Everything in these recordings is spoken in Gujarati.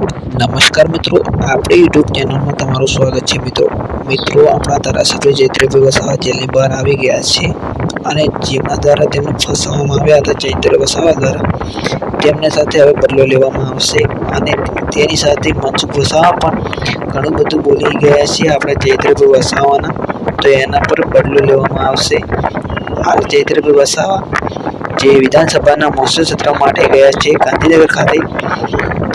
નમસ્કાર મિત્રો, આપણે યુટ્યુબ ચેનલમાં તમારું સ્વાગત છે મિત્રો. મિત્રો, આપણા ધારાસભ્ય ચૈત્ર વસાવા જેલની બહાર આવી ગયા છે અને જેમના દ્વારા તેમને ફસાવવામાં આવ્યા હતા ચૈત્ર વસાવા દ્વારા, તેમને સાથે હવે બદલો લેવામાં આવશે. અને તેની સાથે મનસુખ વસાવા પણ ઘણું બધું બોલી ગયા છે આપણે ચૈત્ર વસાવાના. તો એના પર બદલો લેવામાં આવશે. હાલ ચૈત્ર વસાવા જે વિધાનસભાના મોસમ સત્ર માટે ગયા છે ગાંધીનગર ખાતે.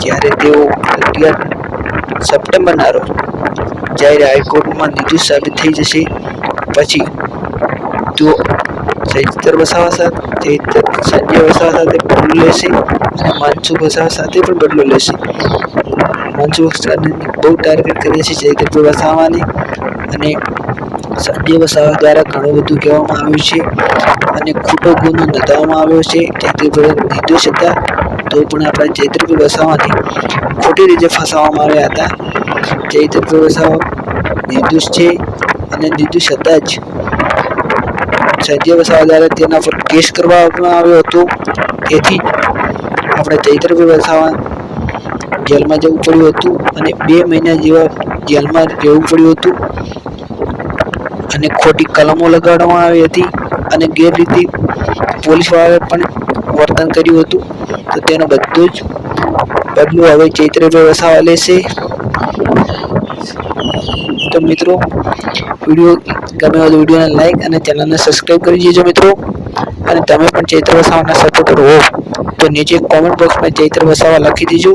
જ્યારે તેઓ અગિયાર સપ્ટેમ્બરના રોજ જ્યારે હાઈકોર્ટમાં નિર્દોષ સાબિત થઈ જશે, પછી તેઓ ચૈતર વસાવા સાથે, ચૈતર વસાવા સાથે બદલો લેશે અને માનસુખ વસાવા સાથે પણ બદલો લેશે. માનસુખ વસાવાને બહુ ટાર્ગેટ કરે છે ચૈતર વસાવાની અને સંજય વસાવા દ્વારા ઘણું બધું કહેવામાં આવ્યું છે અને ખોટો ગુનો નોંધવામાં આવ્યો છે. ચૈત્રભાઈ નિર્દોષ હતા. તો પણ આપણા ચૈત્રભાઈ વસાવાને ખોટી રીતે ફસાવવામાં આવ્યા હતા. ચૈત્રભાઈ વસાવા નિર્દોષ છે અને નિર્દોષ હતા જ. સંજય વસાવા દ્વારા તેના પર કેસ કરવામાં આવ્યો હતો. તેથી આપણે ચૈત્ર વસાવા જેલમાં જવું પડ્યું હતું અને બે મહિના જેવા જેલમાં રહેવું પડ્યું હતું. અને ખોટી કલમો લગાડવામાં આવી હતી અને ગેરરીતિ પોલીસવાળાએ પણ વર્તન કર્યું હતું. તો તેનું બધું જ બદલું હવે ચૈત્રભાઈ વસાવા લેશે. તો મિત્રો, વીડિયો ગમે હોય તો વિડીયોને લાઈક અને ચેનલને સબસ્ક્રાઈબ કરી દેજો મિત્રો. અને તમે પણ ચૈત્ર વસાવાના સપોર્ટર હો, તો નીચે કોમેન્ટ બોક્સમાં ચૈત્ર વસાવા લખી દેજો.